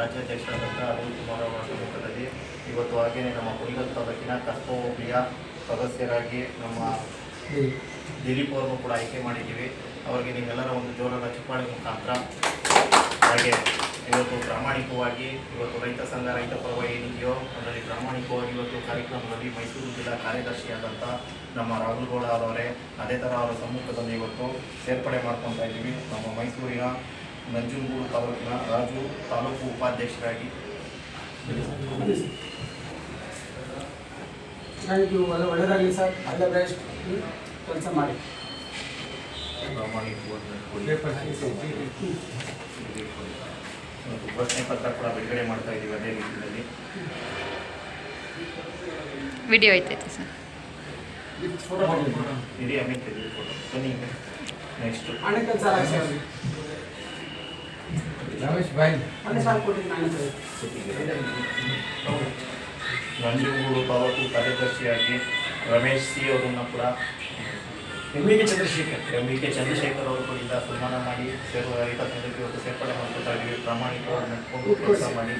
ರಾಜ್ಯಾಧ್ಯಕ್ಷರಾದಂಥ ಅರುಣ್ ಕುಮಾರ್ ಅವರ ಸಮ್ಮುಖದಲ್ಲಿ ಇವತ್ತು ಹಾಗೆಯೇ ನಮ್ಮ ಕುರಿಗಲ್ ತಾಲೂಕಿನ ಕಸ್ಬಾ ಸದಸ್ಯರಾಗಿ ನಮ್ಮ ದಿಲೀಪ್ ಅವರನ್ನು ಕೂಡ ಆಯ್ಕೆ ಮಾಡಿದ್ದೀವಿ. ಅವರಿಗೆ ನೀವೆಲ್ಲರ ಒಂದು ಜೋರಾದ ಚಪ್ಪಾಳೆ ಮುಖಾಂತರ ಹಾಗೆ ಇವತ್ತು ಪ್ರಾಮಾಣಿಕವಾಗಿ ಇವತ್ತು ರೈತ ಸಂಘ, ರೈತ ಪರ್ವ ಏನಿದೆಯೋ ಅದರಲ್ಲಿ ಪ್ರಾಮಾಣಿಕವಾಗಿ ಇವತ್ತು ಕಾರ್ಯಕ್ರಮದಲ್ಲಿ ಮೈಸೂರು ಜಿಲ್ಲಾ ಕಾರ್ಯದರ್ಶಿಯಾದಂಥ ನಮ್ಮ ರಾಹುಲ್ ಗೌಡ ಅವರೇ ಅದೇ ಥರ ಅವರ ಸಮ್ಮುಖದಲ್ಲಿ ಇವತ್ತು ಸೇರ್ಪಡೆ ಮಾಡ್ಕೊತಾ ಇದ್ದೀವಿ. ನಮ್ಮ ಮೈಸೂರಿನ ನಂಜನಗೂಡು ತಾಲೂಕಿನ ರಾಜು ತಾಲೂಕು ಉಪಾಧ್ಯಕ್ಷರಾಗಿ ಥ್ಯಾಂಕ್ ಯು ಒಳ್ಳೆ ಒಳ್ಳೆಯದಾಗಲಿ ಸರ್. ಆಲ್ ದ ಬೆಸ್ಟ್ ಕೆಲಸ ಮಾಡಿ. ಒಂದು ಘೋಷಣೆ ಪತ್ರ ಕೂಡ ಬಿಡುಗಡೆ ಮಾಡ್ತಾ ಇದ್ದೀವಿ ಅದೇ ರೀತಿಯಲ್ಲಿ. ವಿಡಿಯೋ ಐತೈತೆ ಸರ್. ಬನ್ನಿ. ನೆಕ್ಸ್ಟ್ ಅಣ್ಣ ಕೆಲಸ ಆಗಿ ಸರ್ ರಮೇಶ್ ಬಾಯ್. ಅಣ್ಣ ಸಾಕು ಕೊಟ್ಟಿದ್ದೀನಿ ಅಣ್ಣ ನಂಜನಗೂಡು ತಾಲೂಕು ಕಾರ್ಯದರ್ಶಿಯಾಗಿ ರಮೇಶ್ ಸಿ ಅವರನ್ನು ಕೂಡ M K Chandrashekar M V K Chandrashekar ಅವರು ಕೂಡ ಸನ್ಮಾನ ಮಾಡಿ ಸೇರುವ ರೈತ ಸಂಘಕ್ಕೆ ಇವತ್ತು ಸೇರ್ಪಡೆ ಮಾಡ್ಕೊತಾ ಇದ್ದೀವಿ. ಪ್ರಾಮಾಣಿಕವಾಗಿ ನಡ್ಕೊಂಡು ಕೆಲಸ ಮಾಡಿ.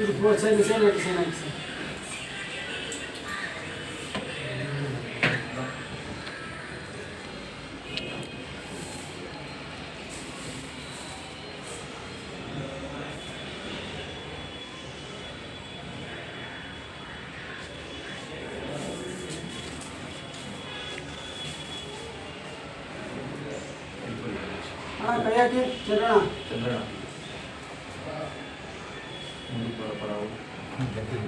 ಅಣ್ಣ ಕೈ ಹಾಕಿ ಚಂದ್ರಣ್ಣ ಚಂದ್ರಣ್ಣ ಮುಂದಕ್ಕೆ.